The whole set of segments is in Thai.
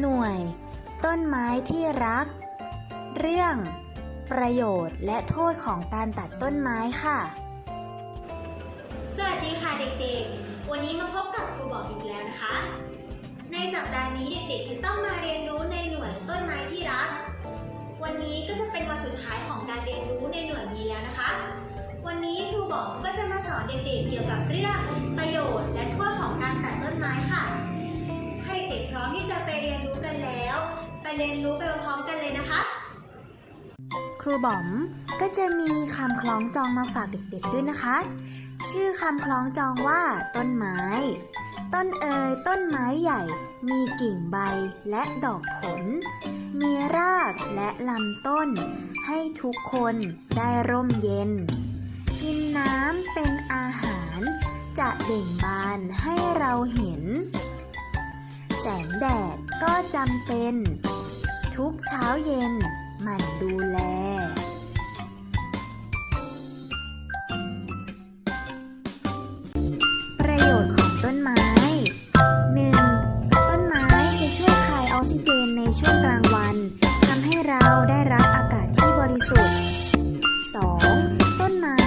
หน่วย ต้นไม้ที่รัก เรื่อง ประโยชน์และโทษของการตัดต้นไม้ค่ะ สวัสดีค่ะเด็กๆ วันนี้มาพบกับครูบอกอีกแล้วนะคะ ในสัปดาห์นี้เด็กๆจะต้องมาเรียนรู้ในหน่วยต้นไม้ที่รัก วันนี้ก็จะเป็นวันสุดท้ายของการเรียนรู้ในหน่วยนี้แล้วนะคะ วันนี้ครูบอกก็จะมาสอนเด็กๆเกี่ยวกับเรื่องประโยชน์และโทษของการตัดต้นไม้ค่ะ ร้อมที่จะไปเรียนรู้กันแล้ว ไปเรียนรู้ไปพร้อมกันเลยนะคะ ครูบอมก็จะมีคำคล้องจองมาฝากเด็กๆด้วยนะคะ ชื่อคำคล้องจองว่า ต้นไม้ ต้นเอยต้นไม้ใหญ่ มีกิ่งใบและดอกผล มีรากและลำต้น ให้ทุกคนได้ร่มเย็น กินน้ำเป็นอาหาร จะเบ่งบานให้เราเห็น แสงแดดก็จำเป็น ทุกเช้าเย็นมันดูแล ประโยชน์ของต้นไม้ 1. ต้นไม้จะช่วยคายออกซิเจนในช่วงกลางวันทำให้เราได้รับอากาศที่บริสุทธิ์ 2. ต้นไม้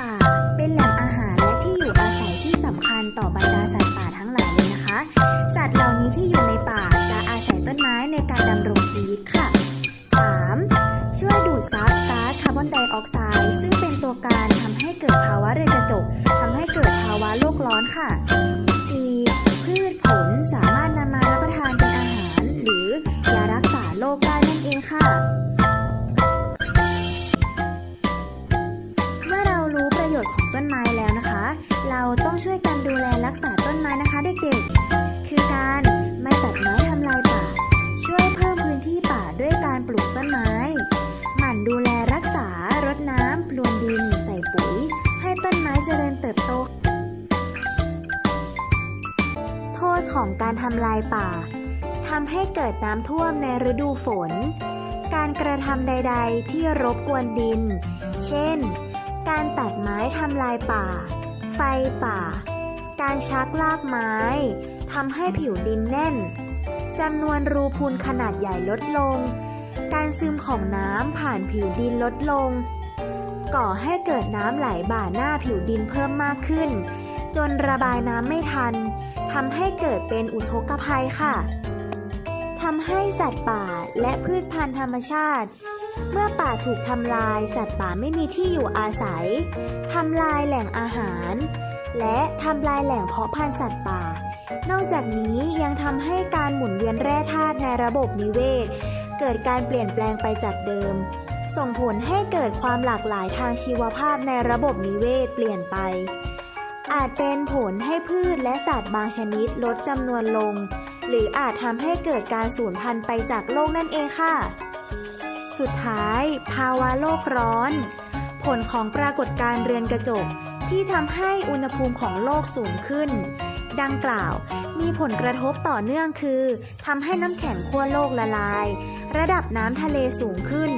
ป่าเป็นแหล่งอาหารและที่อยู่อาศัยที่สำคัญต่อบรรดาสัตว์ป่าทั้งหลายเลยนะคะ สัตว์เหล่านี้ที่อยู่ในป่าจะอาศัยต้นไม้ในการดำรงชีวิตค่ะ 3. ช่วยดูดซับก๊าซคาร์บอนไดออกไซด์ซึ่งเป็นตัวการทำให้เกิดภาวะเรือนกระจกทำให้เกิดภาวะโลกร้อน ต้นไม้ หมั่นดูแลรักษารดน้ำพรวนดิน ใส่ปุ๋ย ให้ต้นไม้เจริญเติบโต โทษของการทำลายป่าทำให้เกิดน้ำท่วมในฤดูฝน การกระทำใด ๆ ที่รบกวนดิน เช่น การตัดไม้ทำลายป่า ไฟป่า การชักลากไม้ทำให้ผิวดินแน่นจำนวนรูพูนขนาดใหญ่ลดลง การซึมของน้ำผ่านผิวดินลดลง ก่อให้เกิดน้ำไหลบ่าหน้าผิวดินเพิ่มมากขึ้น จนระบายน้ำไม่ทันทำให้เกิดเป็นอุทกภัยค่ะทำให้สัตว์ป่าและพืชพันธุ์ธรรมชาติ เมื่อป่าถูกทำลายสัตว์ป่าไม่มีที่อยู่อาศัยทำลายแหล่งอาหาร และทำลายแหล่งเพาะพันธุ์สัตว์ป่า นอกจากนี้ยังทำให้การหมุนเวียนแร่ธาตุในระบบนิเวศ เกิดการเปลี่ยนแปลงไปจากเดิม ส่งผลให้เกิดความหลากหลายทางชีวภาพในระบบนิเวศเปลี่ยนไป อาจเป็นผลให้พืชและสัตว์บางชนิดลดจำนวนลง หรืออาจทำให้เกิดการสูญพันธุ์ไปจากโลกนั่นเองค่ะ สุดท้าย ภาวะโลกร้อน ผลของปรากฏการณ์เรือนกระจกที่ทำให้อุณหภูมิของโลกสูงขึ้น ดังกล่าวมีผลกระทบต่อเนื่องคือทำให้น้ำแข็งขั้วโลกละลาย ระดับน้ำทะเลสูงขึ้น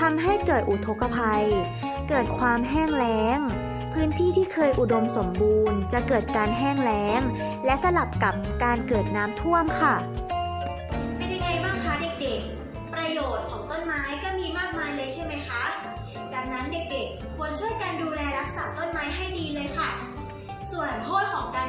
ทำให้เกิดอุทกภัย เกิดความแห้งแล้ง พื้นที่ที่เคยอุดมสมบูรณ์ จะเกิดการแห้งแล้ง และสลับกับการเกิดน้ำท่วมค่ะ เป็นยังไงบ้างคะเด็กๆ ประโยชน์ของต้นไม้ก็มีมากมายเลยใช่ไหมคะ ดังนั้นเด็กๆ ควรช่วยกันดูแลรักษาต้นไม้ให้ดีเลยค่ะ ส่วนโทษของการ